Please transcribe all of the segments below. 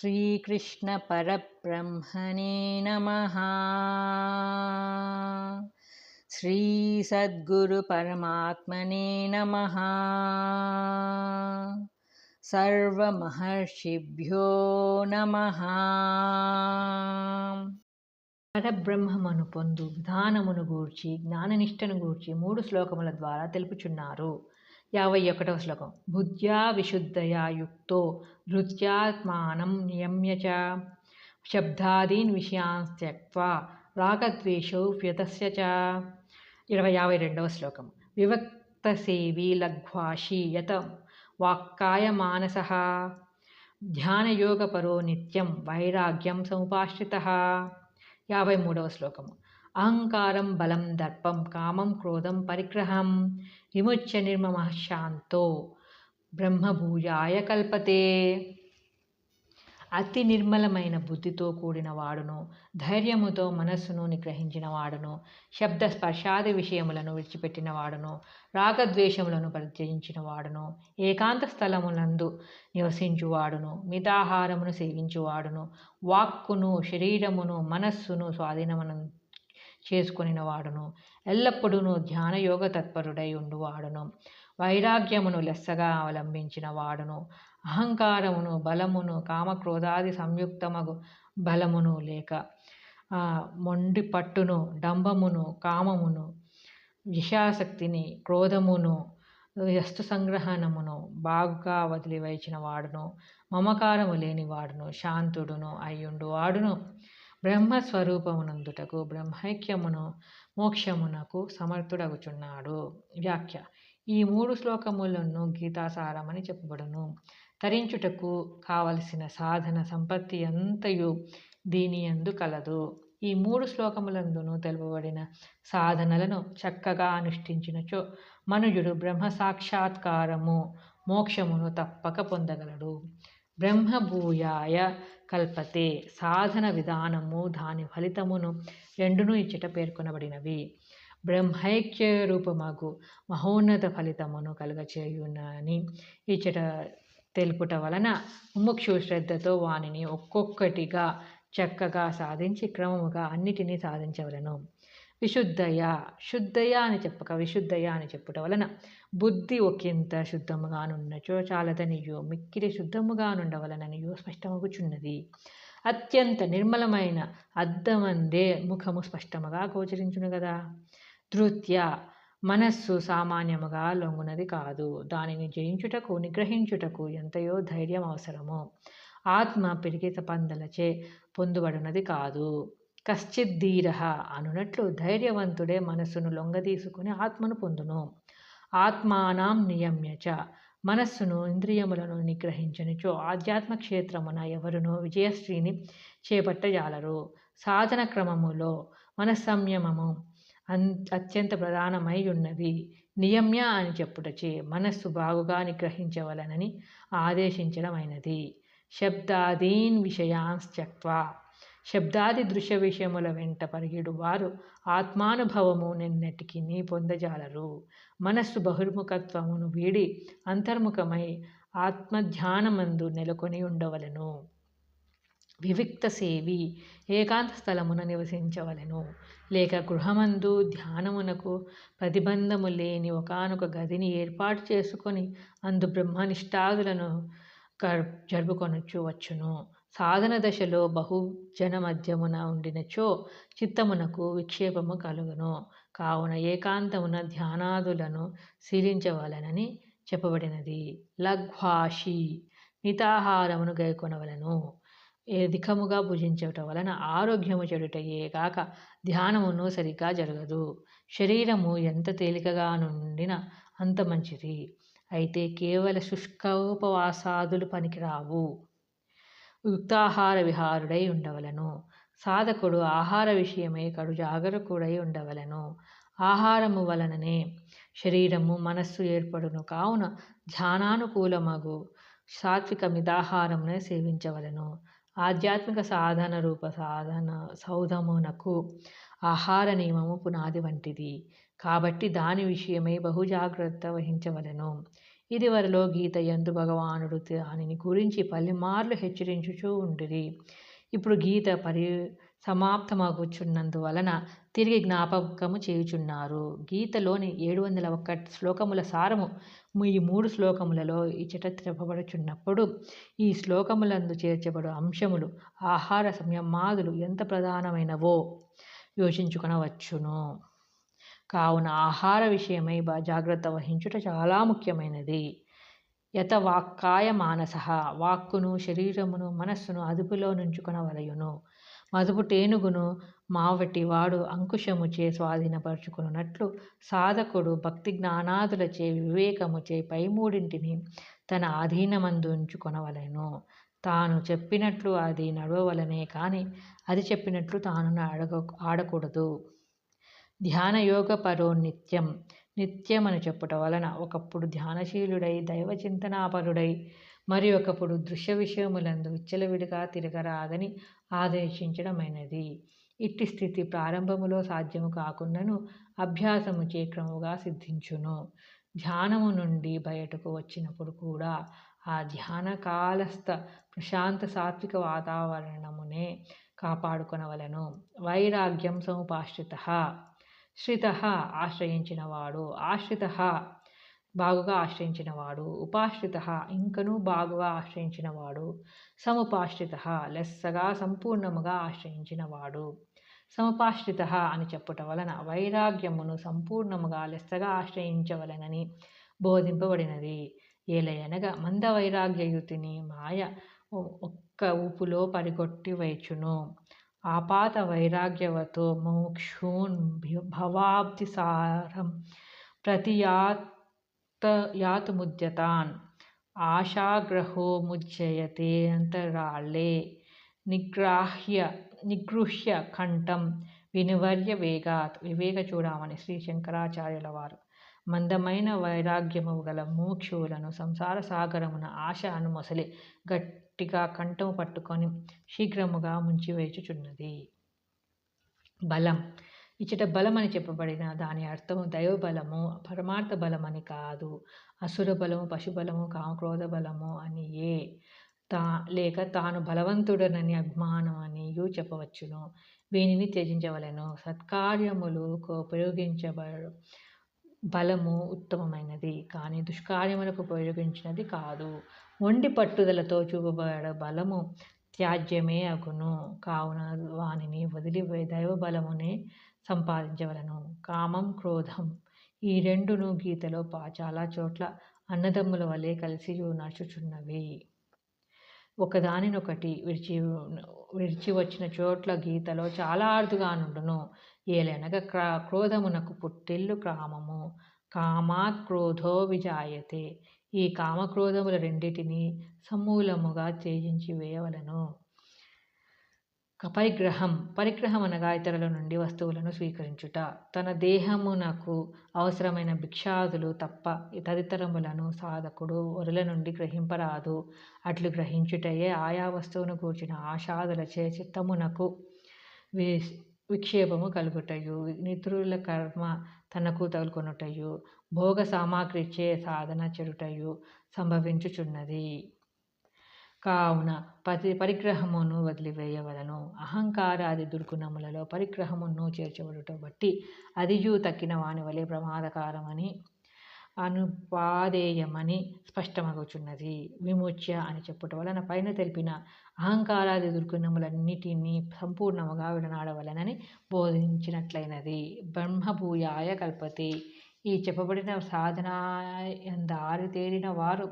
श्रीकृष्णपरब्रह्मणे नमः श्रीसद्गुरुपरमात्मने नमः సర్వమహర్షిభ్యో నమ పరబ్రహ్మమును పొందు విధానమును గూర్చి జ్ఞాననిష్టను గూర్చి మూడు శ్లోకముల ద్వారా తెలుపుచున్నారు యాభై ఒకటవ శ్లోకం. బుద్ధ్యా విశుద్ధయా యుక్తో ధృత్యాత్మానం నియమ్య చ. శబ్దాదీన్ విషయాన్ త్యక్వా రాగద్వేషౌ వ్యతస్య చ. ఇరవై యాభై రెండవ శ్లోకం. వివక్తసేవి లఘ్వాషి యత వాక్కాయ మానస. ధ్యానయోగపరో నిత్యం వైరాగ్యం సముపాశ్రిత. యాభై మూడవ శ్లోకము అహంకారం బలం దర్పం కామం క్రోధం పరిగ్రహం. విముచ్య నిర్మమ శాంతో కల్పతే. అతి నిర్మలమైన బుద్ధితో కూడిన వాడును ధైర్యముతో మనస్సును నిగ్రహించిన వాడును శబ్ద స్పర్శాది విషయములను విడిచిపెట్టిన వాడును రాగద్వేషములను పరిచయించిన వాడును ఏకాంత స్థలములందు నివసించువాడును మితాహారమును సేవించువాడును వాక్కును శరీరమును మనస్సును స్వాధీనమును చేసుకుని వాడును. ఎల్లప్పుడూ ధ్యానయోగ తత్పరుడై ఉండువాడును వైరాగ్యమును లెస్సగా అవలంబించిన వాడును. అహంకారమును బలమును కామక్రోధాది సంయుక్తమగు బలమును లేక మొండి పట్టును డంబమును కామమును విషాసక్తిని క్రోధమును వస్తు సంగ్రహణమును బాగుగా వదిలివైచిన వాడును. మమకారము లేని వాడును. శాంతుడును అయ్యుండు వాడును. బ్రహ్మస్వరూపమునందుటకు బ్రహ్మైక్యమును మోక్షమునకు సమర్థుడగుచున్నాడు. వ్యాఖ్య. ఈ మూడు శ్లోకములను గీతాసారమని చెప్పబడును. తరించుటకు కావలసిన సాధన సంపత్తి అంతయు దీని ఎందు కలదు. ఈ మూడు శ్లోకములందును తెలుపబడిన సాధనలను చక్కగా అనుష్ఠించినచో మనుజుడు బ్రహ్మ సాక్షాత్కారము మోక్షమును తప్పక పొందగలడు. బ్రహ్మభూయాయ కల్పతే సాధన విధానము దాని ఫలితమును రెండును ఇచ్చట పేర్కొనబడినవి. బ్రహ్మైక్య రూపమగు మహోన్నత ఫలితమును కలుగచేయునని ఇచ్చట తెలుపుట వలన ముముక్షు శ్రద్ధతో వానిని ఒక్కొక్కటిగా చక్కగా సాధించి క్రమముగా అన్నిటినీ సాధించవలను. విశుద్ధయ శుద్ధయ అని చెప్పక విశుద్ధయ అని చెప్పుట వలన బుద్ధి ఒకంత శుద్ధముగానున్నచో చాలదనియో మిక్కిరి శుద్ధముగానుండవలననియో స్పష్టమగుచున్నది. అత్యంత నిర్మలమైన అద్దమందే ముఖము స్పష్టముగా గోచరించును కదా ధృత్య మనస్సు సామాన్యముగా లొంగునది కాదు. దానిని జయించుటకు నిగ్రహించుటకు ఎంతయో ధైర్యం అవసరము ఆత్మ పిరికిత పందలచే పొందుబడినది కాదు. కశ్చిత్ ధీర అనునట్లు ధైర్యవంతుడే మనస్సును లొంగదీసుకుని ఆత్మను పొందును. ఆత్మానాం నియమ్యచ మనస్సును ఇంద్రియములను నిగ్రహించనిచో ఆధ్యాత్మ క్షేత్రమున ఎవరునో విజయశ్రీని చేపట్టజాలరు. సాధన క్రమములో మనస్సంయమము అన్ అత్యంత ప్రధానమై ఉన్నది నియమ్య అని చెప్పుటచే మనస్సు బాగుగా నిగ్రహించవలనని ఆదేశించడమైనది. శబ్దాదీన్ విషయాంశ్చక్వా శబ్దాది దృశ్య విషయముల వెంట పరిగెడు వారు ఆత్మానుభవము నిన్నటికి నీ పొందజాలరు. మనస్సు బహిర్ముఖత్వమును వీడి అంతర్ముఖమై ఆత్మధ్యానమందు నెలకొని ఉండవలను. వివిక్త సేవి ఏకాంత స్థలమున నివసించవలను. లేక గృహమందు ధ్యానమునకు ప్రతిబంధము లేని ఒకనొక గదిని ఏర్పాటు చేసుకొని అందు బ్రహ్మనిష్టాదులను జరుపుకొనొచ్చు వచ్చును. సాధన దశలో బహుజన మధ్యమున ఉండినచో చిత్తమునకు విక్షేపము కలుగును. కావున ఏకాంతమున ధ్యానాదులను శీలించవలనని చెప్పబడినది. లఘ్వాషి మితాహారమును గైకొనవలను. అధికముగా భుజించటం వలన ఆరోగ్యము చెడుటయే కాక ధ్యానమును సరిగ్గా జరగదు. శరీరము ఎంత తేలికగా నుండిన అంత మంచిది. అయితే కేవల శుష్కోపవాసాదులు పనికిరావు. యుక్తాహార విహారుడై ఉండవలను. సాధకుడు ఆహార విషయమై కడు జాగరకుడై ఉండవలను. ఆహారము వలననే శరీరము మనస్సు ఏర్పడును. కావున ధ్యానానుకూలమగు సాత్విక మితాహారమునే సేవించవలను. ఆధ్యాత్మిక సాధన రూప సాధన సౌధమునకు ఆహార నియమము పునాది వంటిది. కాబట్టి దాని విషయమై బహుజాగ్రత్త వహించవలను. ఇదివరలో గీత యందు భగవానుడు దానిని గురించి పలుమార్లు హెచ్చరించుచూ ఉండిరి. ఇప్పుడు గీత పరి సమాప్తమగుచున్నందువలన తిరిగి జ్ఞాపకము చేయుచున్నారు. గీతలోని ఏడు వందల ఒక్క శ్లోకముల సారము ఈ మూడు శ్లోకములలో ఇచ్చట తిరపబడుచున్నప్పుడు ఈ శ్లోకములందు చేర్చబడు అంశములు ఆహార సంయమాదులు ఎంత ప్రధానమైనవో యోచించుకొనవచ్చును. కావున ఆహార విషయమై జాగ్రత్త వహించుట చాలా ముఖ్యమైనది. యత వాక్కాయ మానస వాక్కును శరీరమును మనస్సును అదుపులో నుంచుకొనవలయును. మదుపు టేనుగును మావటి వాడు అంకుశముచే స్వాధీనపరుచుకున్నట్లు సాధకుడు భక్తి జ్ఞానాదులచే వివేకముచే పై మూడింటిని తన ఆధీనమందుంచుకొనవలెను తాను చెప్పినట్లు అది నడవవలనే కానీ అది చెప్పినట్లు తాను అడగ ఆడకూడదు. ధ్యానయోగ పరో నిత్యం అని చెప్పుట వలన ఒకప్పుడు ధ్యానశీలుడై దైవ చింతనాపరుడై మరి ఒకప్పుడు దృశ్య విషయములందు విచ్చలవిడిగా తిరగరాదని ఆదేశించడమైనది. ఇట్టి స్థితి ప్రారంభములో సాధ్యము కాకుండాను అభ్యాసము చేక్రముగా సిద్ధించును. ధ్యానము నుండి బయటకు వచ్చినప్పుడు కూడా ఆ ధ్యాన కాలస్థ ప్రశాంత సాత్విక వాతావరణమునే కాపాడుకొనవలను. వైరాగ్యం సముపాశ్రిత. శ్రిత ఆశ్రయించినవాడు. ఆశ్రిత బాగుగా ఆశ్రయించినవాడు. ఉపాశ్రిత ఇంకనూ బాగుగా ఆశ్రయించినవాడు. సముపాశ్రిత లెస్సగా సంపూర్ణముగా ఆశ్రయించినవాడు. సముపాశ్రిత అని చెప్పుట వలన వైరాగ్యమును సంపూర్ణముగా లెస్సగా ఆశ్రయించవలనని బోధింపబడినది. ఏలయనగా మంద వైరాగ్యయుతిని మాయ ఒక్క ఊపులో పరిగొట్టి వేచును ఆపాత వైరాగ్యవతో ముముక్షూన్ భవాబ్దిసారం ప్రతియాత్ యాతుముద్యతాన్ ఆశాగ్రహో ముజ్జయతే అంతరాళే నిగ్రాహ్య నిగృహ్య కంఠం వినివర్య వేగాత్ వివేక చూడమని శ్రీ శంకరాచార్యుల వారు మందమైన వైరాగ్యము గల మోక్షువులను సంసార సాగరమున ఆశ అను మొసలి గట్టిగా కంఠము పట్టుకొని శీఘ్రముగా ముంచివేచుచున్నది బలం. ఇచ్చట బలం అని చెప్పబడిన దాని అర్థము దైవ బలము పరమార్థ బలమని కాదు. అసుర బలము పశుబలము కామక్రోధ బలము అని ఏ తా లేక తాను బలవంతుడనని అభిమానం అనియు చెప్పవచ్చును. వీనిని త్యజించవలను. సత్కార్యములు ఉపయోగించబడు బలము ఉత్తమమైనది కానీ దుష్కార్యములకు ఉపయోగించినది కాదు. వండి పట్టుదలతో చూపబడ బలము త్యాజ్యమే అగును. కావున వానిని వదిలి దైవ బలమునే సంపాదించవలను. కామం క్రోధం ఈ రెండును గీతలో పా చాలా చోట్ల అన్నదమ్ముల వలె కలిసి నడుచుచున్నవి. ఒకదానినొకటి విడిచి విడిచి వచ్చిన చోట్ల గీతలో చాలా అరుదుగా నుండును. ఏలనగా క్రా క్రోధమునకు పుట్టిల్లు కామము కామాత్ క్రోధో విజాయతే. ఈ కామక్రోధముల రెండిటిని సమూలముగా త్యజించి వేయవలను. పరిగ్రహం పరిగ్రహం అనగా ఇతరుల నుండి వస్తువులను స్వీకరించుట. తన దేహమునకు అవసరమైన భిక్షాదులు తప్ప తదితరములను సాధకుడు వరుల నుండి గ్రహింపరాదు. అట్లు గ్రహించుటయే ఆయా వస్తువును కూర్చిన ఆషాదులచే చిత్తమునకు విక్షేపము కలుగుటయు. నిద్రుల కర్మ తనకు తగులుకొనుటయు. భోగ సామాగ్రిచే సాధన చెడుటయు సంభవించుచున్నది. కావున పతి పరిగ్రహమును వదిలివేయవలను. అహంకారాది దుర్గుణములలో పరిగ్రహమును చేర్చబడుట బట్టి అదియు తక్కిన వాని వలె ప్రమాదకారమని అనుపాదేయమని స్పష్టమగుచున్నది. విముచ్య అని చెప్పుట వలన పైన తెలిపిన అహంకారాది దుర్గుణములన్నిటినీ సంపూర్ణముగా విడనాడవలనని బోధించినట్లయినది బ్రహ్మభూయాయ కల్పతి. ఈ చెప్పబడిన సాధన తేరిన వారు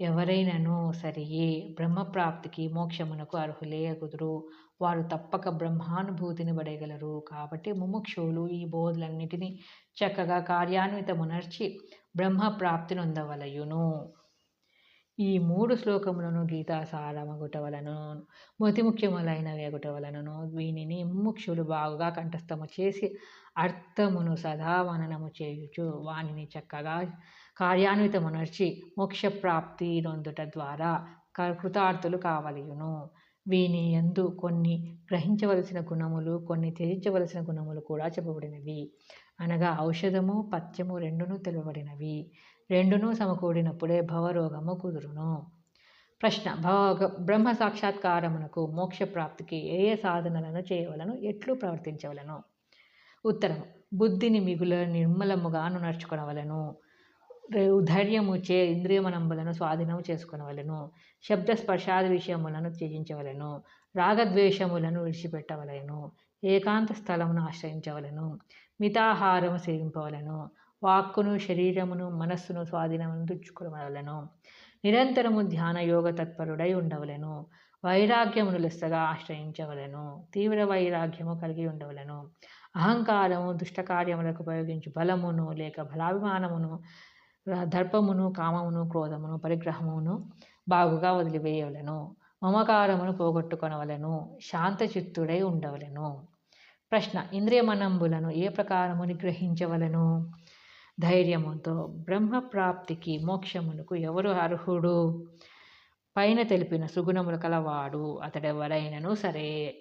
ఎవరైనను సరియే బ్రహ్మప్రాప్తికి మోక్షమునకు అర్హులే కుదురు వారు తప్పక బ్రహ్మానుభూతిని పడేయగలరు. కాబట్టి ముముక్షువులు ఈ బోధులన్నిటినీ చక్కగా కార్యాన్వితమునర్చి బ్రహ్మప్రాప్తి నొందవలయును ఈ మూడు శ్లోకములను గీతాసారమగుట వలన మతి ముఖ్యములైనవి అగుట వలనను వీనిని ముముక్షులు బాగుగా కంఠస్థము చేసి అర్థమును సదా వననము చేయుచు వానిని చక్కగా కార్యాన్వితమునర్చి మోక్షప్రాప్తి నొందుట ద్వారా కృతార్థులు కావలయును. వీని ఎందు కొన్ని గ్రహించవలసిన గుణములు కొన్ని త్యజించవలసిన గుణములు కూడా చెప్పబడినవి. అనగా ఔషధము పథ్యము రెండును తెలువబడినవి. రెండును సమకూడినప్పుడే భవరోగము కుదురును. ప్రశ్న భవ బ్రహ్మ సాక్షాత్కారమునకు మోక్ష ప్రాప్తికి ఏ ఏ సాధనలను చేయవలను ఎట్లు ప్రవర్తించవలను? ఉత్తరం బుద్ధిని మిగుల నిర్మలముగాను నడుచుకునవలను ధైర్యము చే ఇంద్రియమనంబులను స్వాధీనము చేసుకునవలను. శబ్ద స్పర్శాది విషయములను త్యజించవలను. రాగద్వేషములను విడిచిపెట్టవలను. ఏకాంత స్థలమును ఆశ్రయించవలను. మితాహారము సేవింపవలను. వాక్కును శరీరమును మనస్సును స్వాధీనమును దుచ్చుకునవలను నిరంతరము ధ్యాన యోగ తత్పరుడై ఉండవలను. వైరాగ్యమును లెస్సగా ఆశ్రయించవలను. తీవ్ర వైరాగ్యము కలిగి ఉండవలను. అహంకారము దుష్టకార్యములకు ఉపయోగించు బలమును లేక బలాభిమానమును దర్పమును కామమును క్రోధమును పరిగ్రహమును బాగుగా వదిలివేయవలను. మమకారమును పోగొట్టుకొనవలను. శాంతచిత్తుడై ఉండవలను. ప్రశ్న ఇంద్రియమనంబులను ఏ ప్రకారము నిగ్రహించవలను ధైర్యముతో బ్రహ్మప్రాప్తికి మోక్షమునకు ఎవరు అర్హుడు? పైన తెలిపిన సుగుణములు కలవాడు అతడెవరైనను సరే.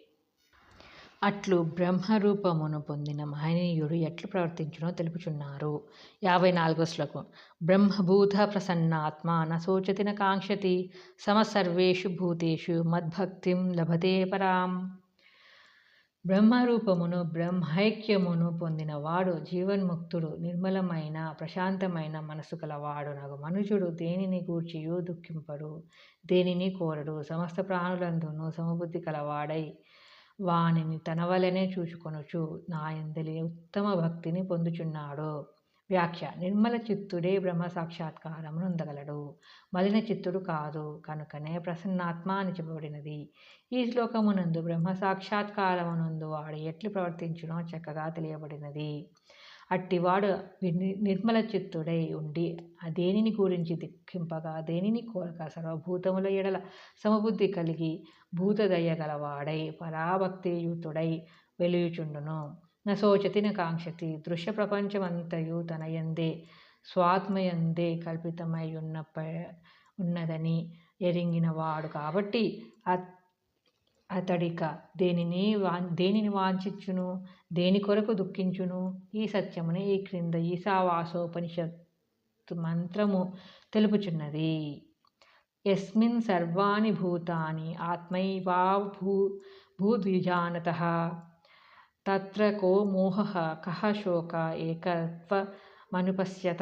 అట్లు బ్రహ్మరూపమును పొందిన మహనీయుడు ఎట్లు ప్రవర్తించునో తెలుపుచున్నారు. యాభై నాలుగో శ్లోకం. బ్రహ్మభూత ప్రసన్నాత్మ నోచతిన కాంక్షతి సమసర్వేషు భూతేషు మద్భక్తిం లభతే పరాం. బ్రహ్మరూపమును బ్రహ్మైక్యమును పొందిన వాడు జీవన్ముక్తుడు నిర్మలమైన ప్రశాంతమైన మనసు కలవాడు నాకు మనుషుడు. దేనిని గూర్చియు దుఃఖింపడు దేనిని కోరడు. సమస్త ప్రాణులందును సమబుద్ధి కలవాడై వానిని తన వలనే చూచుకొనుచు నాయందలి ఉత్తమ భక్తిని పొందుచున్నాడు. వ్యాఖ్య. నిర్మల చిత్తుడే బ్రహ్మ సాక్షాత్కారమును ఉందగలడు మలిన చిత్తుడు కాదు. కనుకనే ప్రసన్నాత్మ అని చెప్పబడినది. ఈ శ్లోకమునందు బ్రహ్మ సాక్షాత్కారమునందు వాడు ఎట్లు ప్రవర్తించునో చక్కగా తెలియబడినది. అట్టివాడు నిర్మల చిత్తుడై ఉండి ఆ దేనిని గురించి దిక్కింపగా దేనిని కోరక సర్వభూతముల ఎడల సమబుద్ధి కలిగి భూతదయ గలవాడై పరాభక్తియుతుడై వెలుయుచుండును నశోచతి కాంక్షతి. దృశ్య ప్రపంచమంతయు తనయందే స్వాత్మయందే కల్పితమై ఉన్న ఉన్నదని ఎరింగినవాడు కాబట్టి అతడిక దేనిని వా దేనిని వాంఛించును? దేని కొరకు దుఃఖించును? ఈ సత్యముని ఈ క్రింద ఈశావాసోపనిషత్ మంత్రము తెలుపుచున్నది. యస్మిన్ సర్వాణి భూతాని ఆత్మైవా భూ భూద్విజానత తత్ర కో మోహ కహ శోక ఏకత్వమనుపశ్యత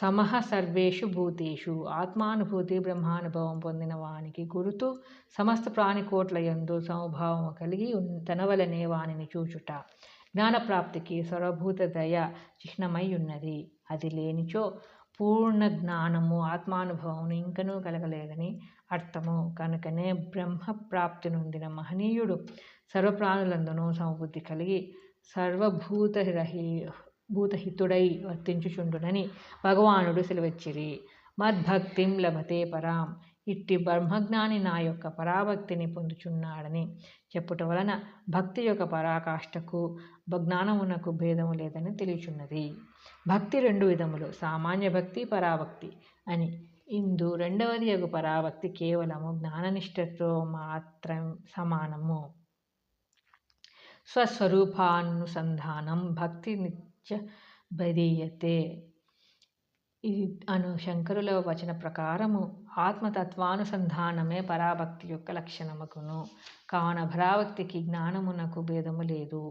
సమహ సర్వేషు భూతేషు ఆత్మానుభూతి బ్రహ్మానుభవం పొందిన వానికి గురుతు సమస్త ప్రాణికోట్ల యందు సమభావము కలిగి తనవలనే వానిని చూచుట. జ్ఞానప్రాప్తికి సర్వభూత దయ చిహ్నమై ఉన్నది. అది లేనిచో పూర్ణ జ్ఞానము ఆత్మానుభవము ఇంకనూ కలగలేదని అర్థము. కనుకనే బ్రహ్మప్రాప్తి నొందిన మహనీయుడు సర్వప్రాణులందునూ సమబుద్ధి కలిగి సర్వభూతరహి భూతహితుడై వర్తించుచుండునని భగవానుడు సెలవెచ్చిరి మద్భక్తిం లభతే పరాం ఇట్టి బ్రహ్మజ్ఞాని నా యొక్క పరాభక్తిని పొందుచున్నాడని చెప్పుట వలన భక్తి యొక్క పరాకాష్ఠకు జ్ఞానమునకు భేదము లేదని తెలియచున్నది భక్తి రెండు విధములు సామాన్య భక్తి పరాభక్తి అని ఇందు రెండవది యగు పరాభక్తి కేవలము జ్ఞాననిష్టతో మాత్రం సమానము స్వస్వరూపానుసంధానం భక్తి నిత్య బదీయతే ఇది అను శంకరుల వచన ప్రకారము ఆత్మతత్వానుసంధానమే పరాభక్తి యొక్క లక్షణముకును కావున పరాభక్తికి జ్ఞానమునకు భేదము లేదు.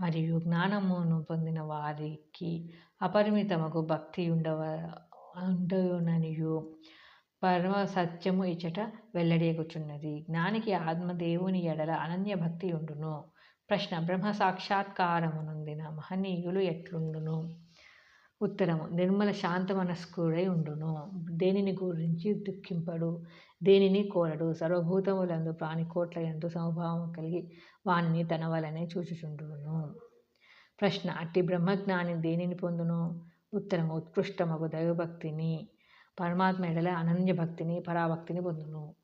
మరియు జ్ఞానమును పొందిన వారికి అపరిమితముకు భక్తి ఉండవ ఉండననియు పరమ సత్యము ఇచ్చట వెల్లడియగుచున్నది జ్ఞానికి ఆత్మదేవుని ఎడల అనన్య భక్తి ఉండును. ప్రశ్న. బ్రహ్మ సాక్షాత్కారమునొందిన మహనీయులు ఎట్లుండును? ఉత్తరము. నిర్మల శాంత మనస్కుడై ఉండును. దేనిని గురించి దుఃఖింపడు? దేనిని కోరడు? సర్వభూతములందు ప్రాణికోట్ల ఎందు సమభావం కలిగి వానిని తన వలనే చూచుచుండును. ప్రశ్న. అట్టి బ్రహ్మజ్ఞాని దేనిని పొందును? ఉత్తరము. ఉత్కృష్టమగు దైవభక్తిని పరమాత్మ ఎడల అనన్య భక్తిని పరాభక్తిని పొందును.